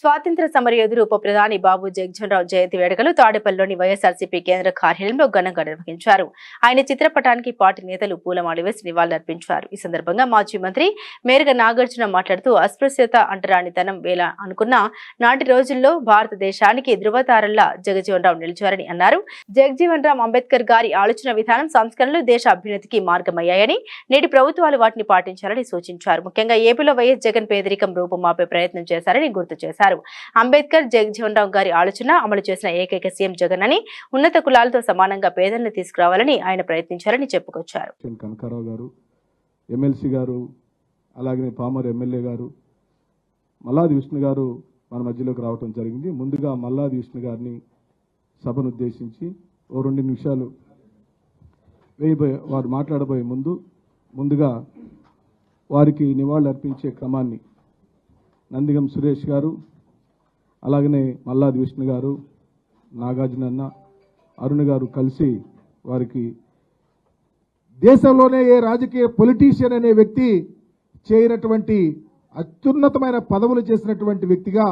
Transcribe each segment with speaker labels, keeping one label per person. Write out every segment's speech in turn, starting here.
Speaker 1: స్వాతంత్ర సమరయోధుడు ఉప ప్రధాని బాబు జగ్జన్రావు జయంతి వేడుకలు తాడేపల్లిలోని వైఎస్ఆర్సీపీ కేంద్ర కార్యాలయంలో ఘనంగా నిర్వహించారు. ఆయన చిత్రపటానికి పార్టీ నేతలు పూలమాల వేసి నివాళులర్పించారు. ఈ సందర్భంగా మాజీ మంత్రి మేరగ నాగార్జున మాట్లాడుతూ అస్పృశ్యత అంటరానితనం వేలా అనుకున్న నాటి రోజుల్లో భారతదేశానికి ధృవతారల్లా జగజీవన్ రావు నిలిచారని అన్నారు. జగజీవన్ రామ్ అంబేద్కర్ గారి ఆలోచన విధానం సంస్కరణలు దేశ అభ్యున్నతికి మార్గమయ్యాయని నేటి ప్రభుత్వాలు వాటిని పాటించాలని సూచించారు. ముఖ్యంగా ఏపీలో వైఎస్ జగన్ పేదరికం రూపుమాపే ప్రయత్నం చేశారని గుర్తు చేశారు. అంబేద్కర్ జగజీవన్ రావు గారి ఆలోచన అమలు చేసిన ఏకైక సీఎం జగన్ అని ఉన్నత కులాలతో సమానంగా పేదలను తీసుకురావాలని ఆయన ప్రయత్నించారని చెప్పుకొచ్చారు.
Speaker 2: కనకారావు గారు ఎమ్మెల్సీ గారు అలాగే పామర్ ఎమ్మెల్యే గారు మల్లాది విష్ణు గారు మన మధ్యలోకి రావటం జరిగింది. ముందుగా మల్లాది విష్ణు గారిని సభను ఉద్దేశించి ఓ రెండు నిమిషాలు వేయబోయే వారు మాట్లాడబోయే ముందు ముందుగా వారికి నివాళులు అర్పించే క్రమాన్ని నందిగం సురేష్ గారు అలాగనే మల్లాది విష్ణు గారు నాగార్జున అన్న అరుణ్ గారు కలిసి వారికి
Speaker 3: దేశంలోనే ఏ రాజకీయ పొలిటీషియన్ అనే వ్యక్తి చేయనటువంటి అత్యున్నతమైన పదవులు చేసినటువంటి వ్యక్తిగా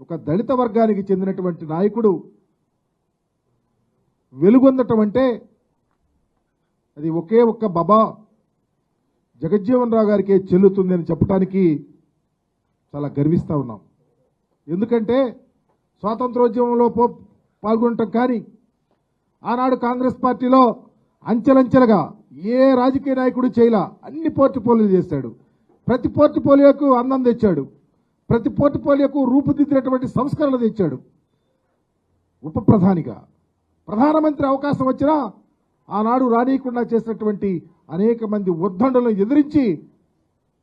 Speaker 3: ఒక దళిత వర్గానికి చెందినటువంటి నాయకుడు వెలుగొందటం అంటే అది ఒకే ఒక్క బాబా జగజ్జీవన్ రావు గారికే చెల్లుతుంది అని చెప్పడానికి చాలా గర్విస్తూ ఉన్నాం. ఎందుకంటే స్వాతంత్రోద్యమంలో పో పాల్గొనటం కానీ ఆనాడు కాంగ్రెస్ పార్టీలో అంచెలంచెలుగా ఏ రాజకీయ నాయకుడు చేయలా. అన్ని పోర్టుపోలియోలు చేశాడు. ప్రతి పోర్టుపోలియోకు అందం తెచ్చాడు. ప్రతి పోర్టుపోలియోకు రూపుదిద్దినటువంటి సంస్కరణ తెచ్చాడు. ఉప ప్రధానిగా. ప్రధానమంత్రి అవకాశం వచ్చినా ఆనాడు రానియకుండా చేసినటువంటి అనేక మంది ఉద్దండలను ఎదిరించి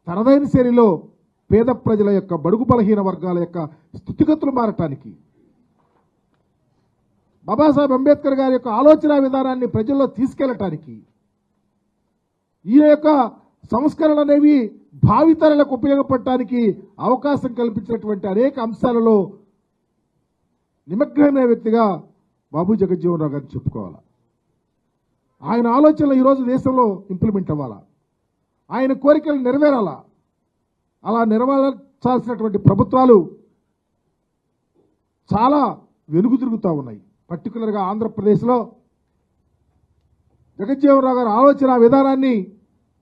Speaker 3: తనదైన శైలిలో పేద ప్రజల యొక్క బడుగు బలహీన వర్గాల యొక్క స్థితిగతులు మారటానికి. బాబాసాహెబ్ అంబేద్కర్ గారి యొక్క ఆలోచన విధానాన్ని ప్రజల్లో తీసుకెళ్ళటానికి ఈ యొక్క సంస్కరణలు అనేవి భావితరాలకు ఉపయోగపడటానికి అవకాశం కల్పించినటువంటి అనేక అంశాలలో నిమగ్నమైన వ్యక్తిగా బాబు జగజ్జీవన్ రావు గారిని చెప్పుకోవాలి. ఆయన ఆలోచనలు ఈరోజు దేశంలో ఇంప్లిమెంట్ అవ్వాలా. ఆయన కోరికలు నెరవేరాలా. అలా నిర్వహించాల్సినటువంటి ప్రభుత్వాలు చాలా వెనుగు తిరుగుతూ ఉన్నాయి. పర్టికులర్గా ఆంధ్రప్రదేశ్లో జగజ్జీవనరావు గారి ఆలోచన విధానాన్ని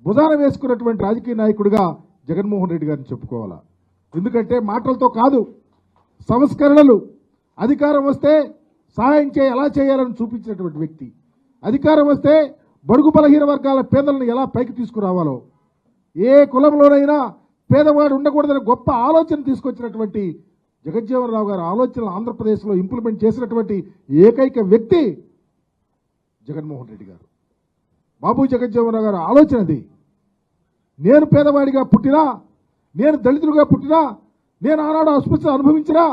Speaker 3: భుజాన వేసుకున్నటువంటి రాజకీయ నాయకుడిగా జగన్మోహన్ రెడ్డి గారిని చెప్పుకోవాలా? ఎందుకంటే మాటలతో కాదు సంస్కరణలు అధికారం వస్తే సహాయం చేయ ఎలా చేయాలని చూపించినటువంటి వ్యక్తి. అధికారం వస్తే బడుగు బలహీన వర్గాల పేదలను ఎలా పైకి తీసుకురావాలో? ఏ కులంలోనైనా పేదవాడు ఉండకూడదని గొప్ప ఆలోచన తీసుకొచ్చినటువంటి జగజ్జీవనరావు గారి ఆలోచనలు ఆంధ్రప్రదేశ్లో ఇంప్లిమెంట్ చేసినటువంటి ఏకైక వ్యక్తి జగన్మోహన్ రెడ్డి గారు. బాబు జగజ్జీవనరావు గారి ఆలోచన అది. నేను పేదవాడిగా పుట్టినా నేను దళితులుగా పుట్టినా నేను ఆనాడు అస్పృశ్యత అనుభవించినా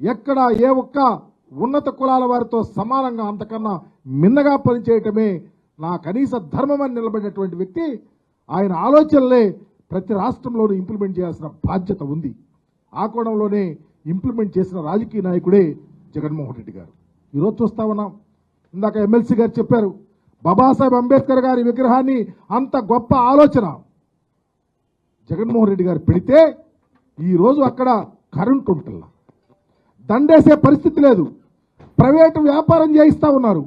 Speaker 3: ఎక్కడ ఏ ఒక్క ఉన్నత కులాల వారితో సమానంగా అంతకన్నా మిన్నగా పనిచేయటమే నా కనీస ధర్మం అని నిలబడినటువంటి వ్యక్తి. ఆయన ఆలోచనలే ప్రతి రాష్ట్రంలోనూ ఇంప్లిమెంట్ చేయాల్సిన బాధ్యత ఉంది. ఆ కోణంలోనే ఇంప్లిమెంట్ చేసిన రాజకీయ నాయకుడే జగన్మోహన్ రెడ్డి గారు. ఈరోజు చూస్తా ఉన్నాం. ఇందాక ఎమ్మెల్సీ గారు చెప్పారు బాబాసాహెబ్ అంబేద్కర్ గారి విగ్రహాన్ని అంత గొప్ప ఆలోచన. జగన్మోహన్ రెడ్డి గారు పెడితే ఈరోజు అక్కడ కరెంట్ ఉంటుందా దండేసే పరిస్థితి లేదు. ప్రైవేటు వ్యాపారం చేయిస్తా ఉన్నారు.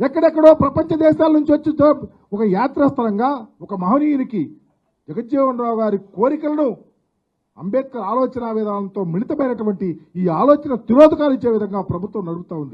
Speaker 3: ఎక్కడెక్కడో ప్రపంచ దేశాల నుంచి వచ్చి ఒక యాత్రాస్థలంగా ఒక మహనీయునికి జగజ్జీవన్ రావు గారి కోరికలను అంబేద్కర్ ఆలోచన విధానంతో మిళితమైనటువంటి ఈ ఆలోచన తిరోధకాలు ఇచ్చే విధంగా ప్రభుత్వం నడుపుతా ఉంది.